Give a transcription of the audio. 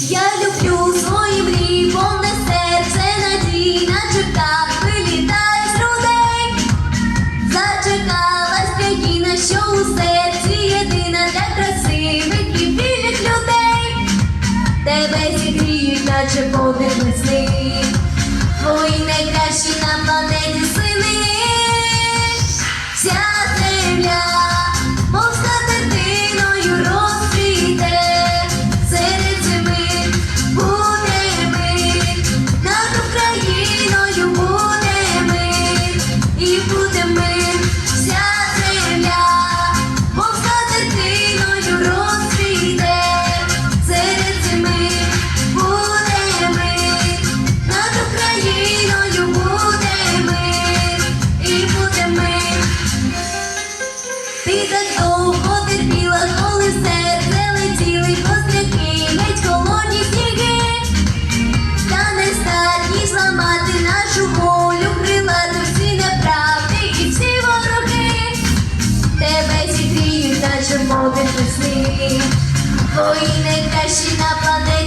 Я люблю свої мрії, повне серце надій, наче так вилітає з грудей. Зачекалась країна, що у серці єдина для красивих і вільних людей. Тебе зігріють, наче повних мислі. Ти так довго терпіла, коли в костряки, геть холодні сніги, та не здатні зламати нашу волю, крилати всі неправди і всі вороги, тебе зігріють, наче червоних весни, твої найкращі на планеті.